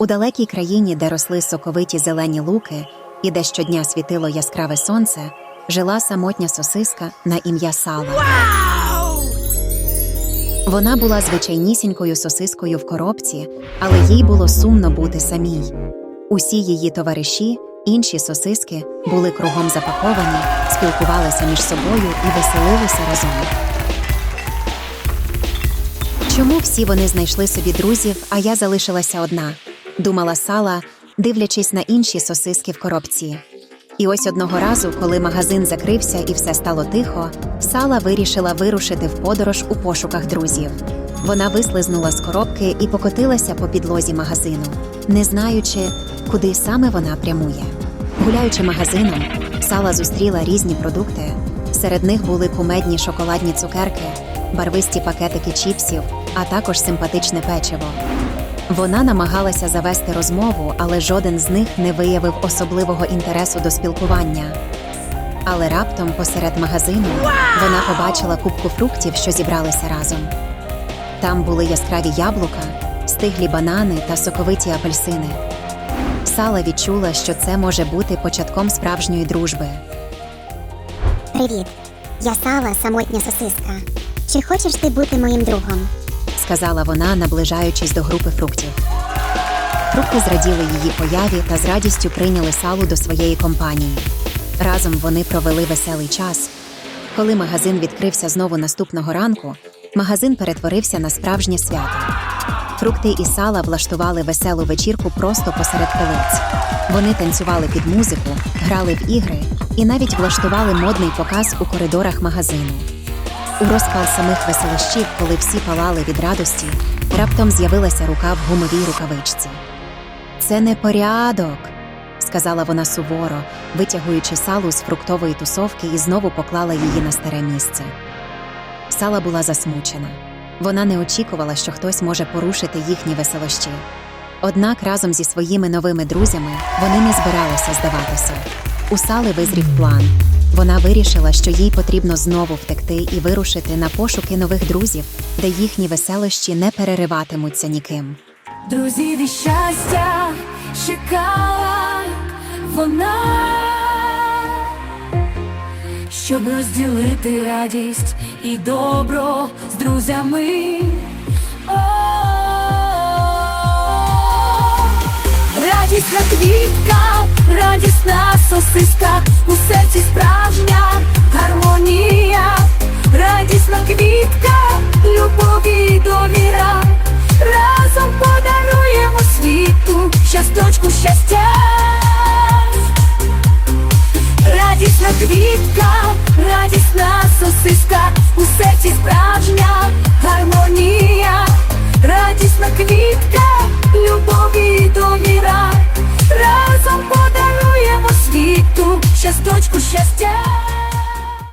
У далекій країні, де росли соковиті зелені луки і де щодня світило яскраве сонце, жила самотня сосиска на ім'я Сала. Вона була звичайнісінькою сосискою в коробці, але їй було сумно бути самій. Усі її товариші, інші сосиски, були кругом запаковані, спілкувалися між собою і веселилися разом. Чому всі вони знайшли собі друзів, а я залишилася одна? Думала Сала, дивлячись на інші сосиски в коробці. І ось одного разу, коли магазин закрився і все стало тихо, Сала вирішила вирушити в подорож у пошуках друзів. Вона вислизнула з коробки і покотилася по підлозі магазину, не знаючи, куди саме вона прямує. Гуляючи магазином, Сала зустріла різні продукти. Серед них були кумедні шоколадні цукерки, барвисті пакетики чіпсів, а також симпатичне печиво. Вона намагалася завести розмову, але жоден з них не виявив особливого інтересу до спілкування. Але раптом, посеред магазину, вона побачила кубку фруктів, що зібралися разом. Там були яскраві яблука, стиглі банани та соковиті апельсини. Сала відчула, що це може бути початком справжньої дружби. Привіт. Я Сала, самотня сосиска. Чи хочеш ти бути моїм другом? Сказала вона, наближаючись до групи фруктів. Фрукти зраділи її появі та з радістю прийняли салу до своєї компанії. Разом вони провели веселий час. Коли магазин відкрився знову наступного ранку, магазин перетворився на справжнє свято. Фрукти і сала влаштували веселу вечірку просто посеред полиць. Вони танцювали під музику, грали в ігри і навіть влаштували модний показ у коридорах магазину. У розпал самих веселощів, коли всі палали від радості, раптом з'явилася рука в гумовій рукавичці. Це не порядок, сказала вона суворо, витягуючи салу з фруктової тусовки і знову поклала її на старе місце. Сала була засмучена. Вона не очікувала, що хтось може порушити їхні веселощі. Однак разом зі своїми новими друзями вони не збиралися здаватися. У Сали визрів план. Вона вирішила, що їй потрібно знову втекти і вирушити на пошуки нових друзів, де їхні веселощі не перериватимуться ніким. Друзів і щастя чекала вона, щоб розділити радість і добро з друзями. Радісна квітка, радісна сосиска, у серці сосиска, у серці справжня гармонія, радісна квітка,